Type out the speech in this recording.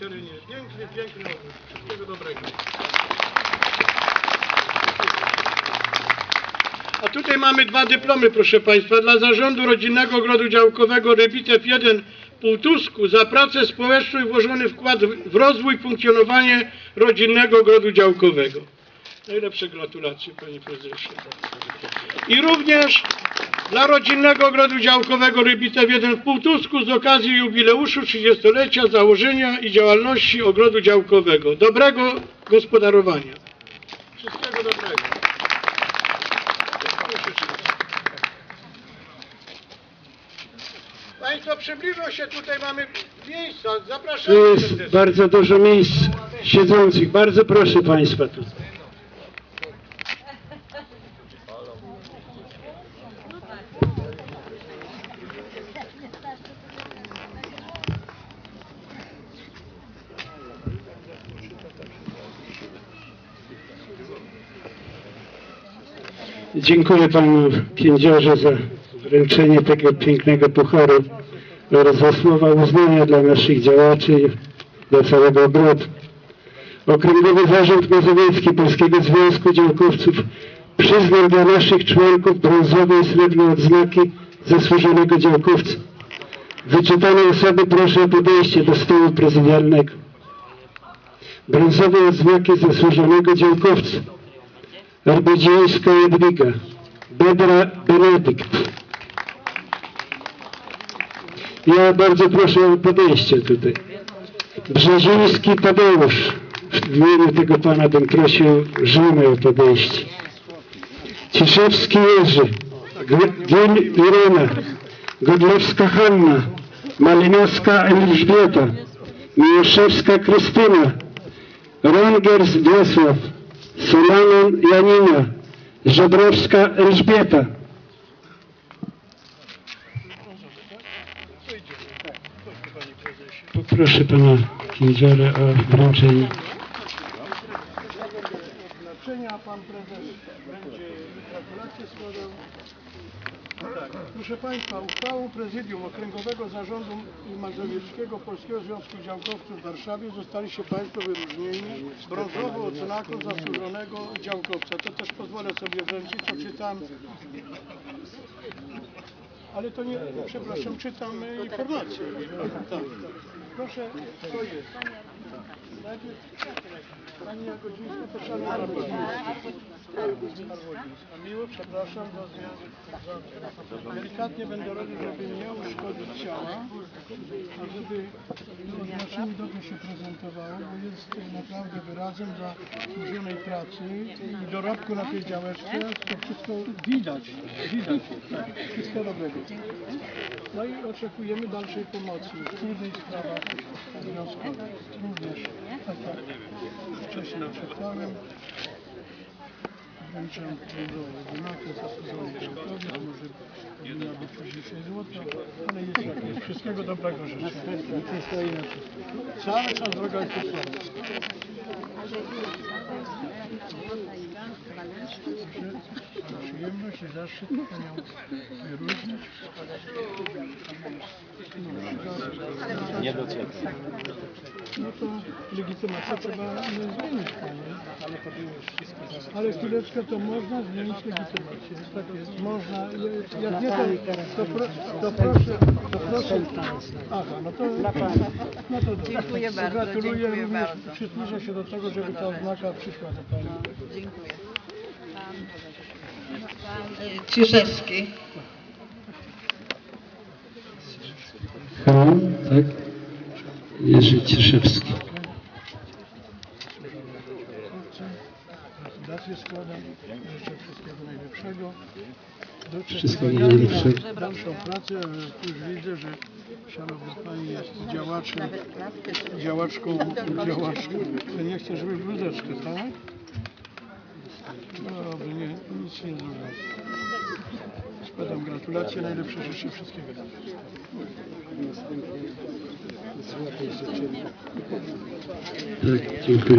terenie. Piękny, piękny ogród. Wszystkiego dobrego. A tutaj mamy dwa dyplomy, proszę Państwa, dla Zarządu Rodzinnego Ogrodu Działkowego Rybitew 1 Półtusku za pracę społeczną i włożony wkład w rozwój, funkcjonowanie rodzinnego ogrodu działkowego. Najlepsze gratulacje, Panie Prezesie. I również dla Rodzinnego Ogrodu Działkowego Rybitew 1 w Półtusku z okazji jubileuszu 30-lecia założenia i działalności Ogrodu Działkowego. Dobrego gospodarowania. Wszystkiego dobrego. Państwo przybliżą się, tutaj mamy miejsca. Zapraszamy Tu jest bardzo dużo miejsc siedzących. Bardzo proszę Państwa tu. Dziękuję Panu Kędziorze za wręczenie tego pięknego pucharu oraz za słowa uznania dla naszych działaczy dla całego ogrodu. Okręgowy Zarząd Mazowiecki Polskiego Związku Działkowców przyznał dla naszych członków brązowe i srebrne odznaki zasłużonego działkowca. Wyczytane osoby proszę o podejście do stołu prezydialnego. Brązowe odznaki zasłużonego działkowca. Arbudzińska Jadwiga. Bedra Benedykt. Ja bardzo proszę o podejście tutaj. Brzeziński Tadeusz. W imieniu tego pana bym prosił żonę o podejście. Ciszewski Jerzy. G- Gil Irena. Godlewska Hanna. Malinowska Elżbieta. Miłoszewska Krystyna. Rangers Wiesław. Solanon Janina. Żebrowska Elżbieta. Poproszę pana Kędziora o wręczenie. Pan prezes będzie gratulacje składał. Proszę Państwa, uchwałą Prezydium Okręgowego Zarządu Mazowieckiego Polskiego Związku Działkowców w Warszawie zostaliście Państwo wyróżnieni brązową odznaką zasłużonego działkowca. To też pozwolę sobie wręczyć, co czytam. Ale to nie, przepraszam, czytam informację. Tak. Proszę, co jest? Najpierw Pani Jagodzińska, to szanowna A miło, przepraszam, do zmiany. Delikatnie będę robił, żeby nie uszkodzić ciała, a żeby oznaczenie dobrze się prezentowało, bo jest naprawdę wyrazem dla służonej pracy i dorobku na tej działeczce. To wszystko widać, widać. Wszystko dobrego. No i oczekujemy dalszej pomocy w trudnych sprawach. Również, tak, tak. Wcześniej czytałem. Wręczam brązową odznakę zasłużonej członkowi, może powinna być już dzisiaj złota, ale jest jak jest. Wszystkiego dobrego życzę. Nic nie stoi na wszystkim. Cały czas droga jest posłana. Przyjemność i zaszczyt Panią wyróżnić. Nie dociekam. No to legitymację trzeba zmienić Pani. Ale to było wszystko Ale chwileczkę, to można zmienić legitymację. Tak jest, można. Jak- nie, to, to, pro, to proszę, to proszę. Aha, no to, no to. Dziękuję bardzo, Gratuluję dziękuję również. bardzo. Się do tego, żeby ta oznaka przyszła do Pani. Dziękuję. Ciszewski. Halo, tak? Jerzy Cieszewski. Gratulacje składam. Życzę wszystkiego najlepszego. Do Wszystkiego najlepszego. na Dalszą pracę. Już widzę, że szanowna Pani jest działaczem, działaczką, działaczką. Ty nie chcesz żeby bluzeczkę, tak? Nic nie. Składam gratulacje, najlepsze życzę wszystkiego dobrego. Tak, dziękuję.